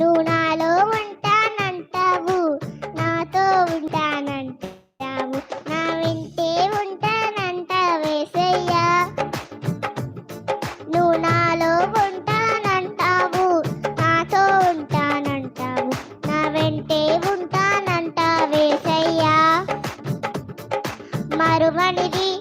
నువ్వు నాలో ఉంటానంటావు. నాతో ఉంటానంటావు. నా వింటే ఉంటానంటావేసయ్యా నువ్వు నాలో ఉంటానంటావు. నాతో ఉంటానంటావు. నా వెంటే మరుమణిది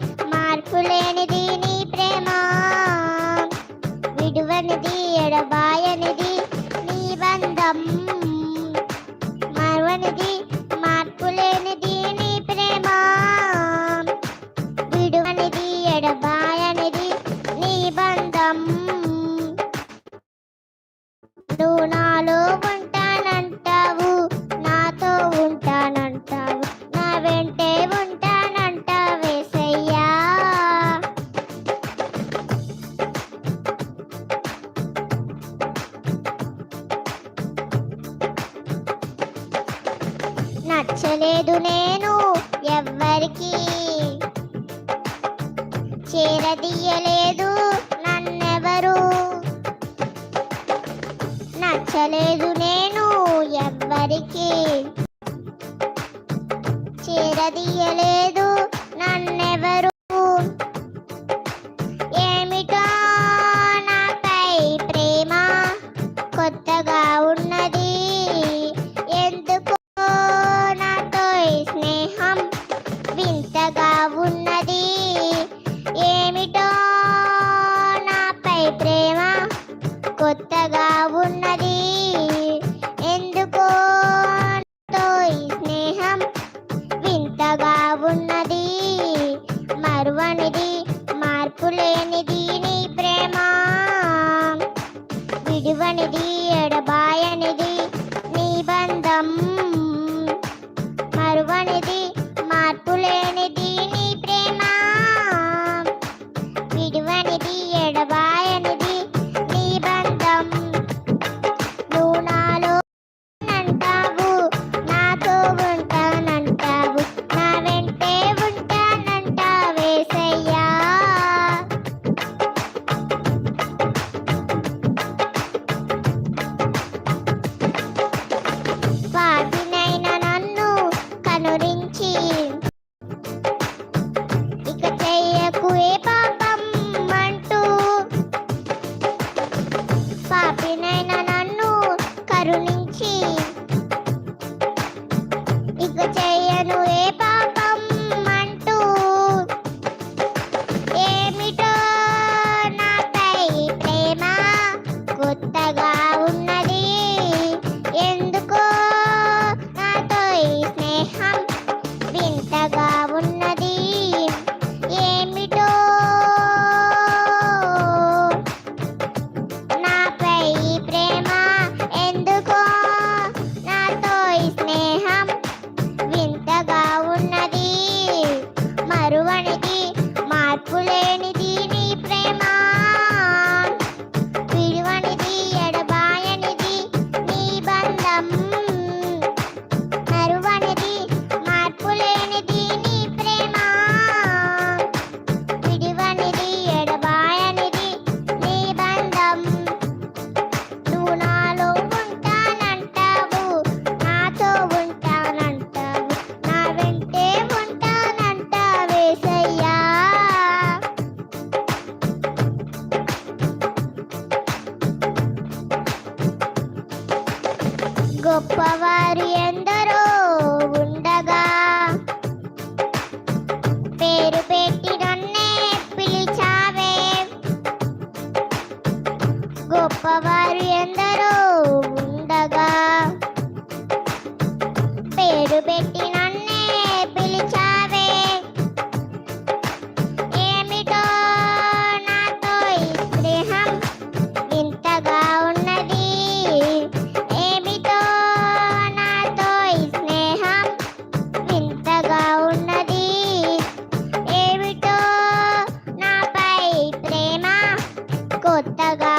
పంచలేదు నేను ఎవ్వరికి. చేరదీయలేదు నన్నెవరు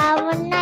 Bye.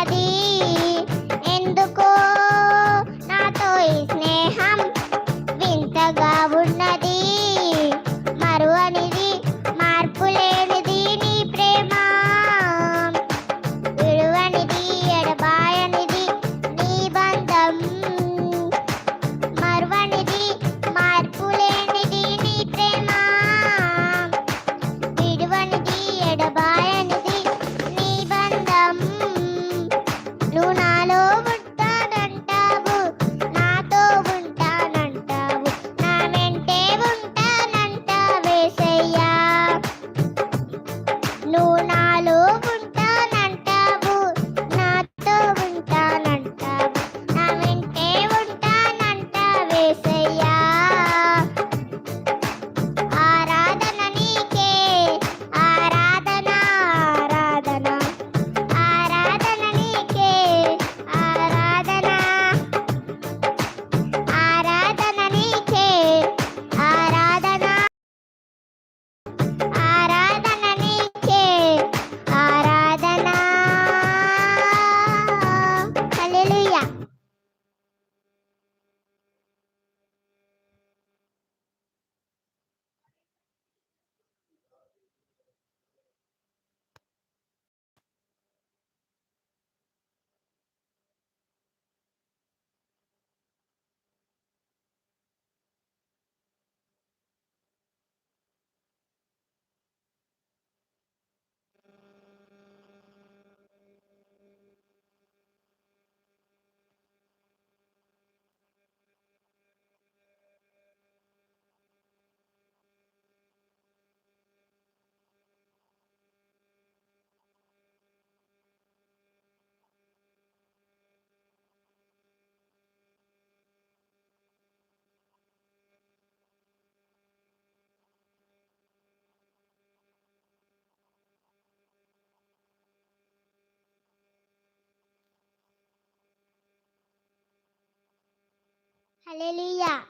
Hallelujah.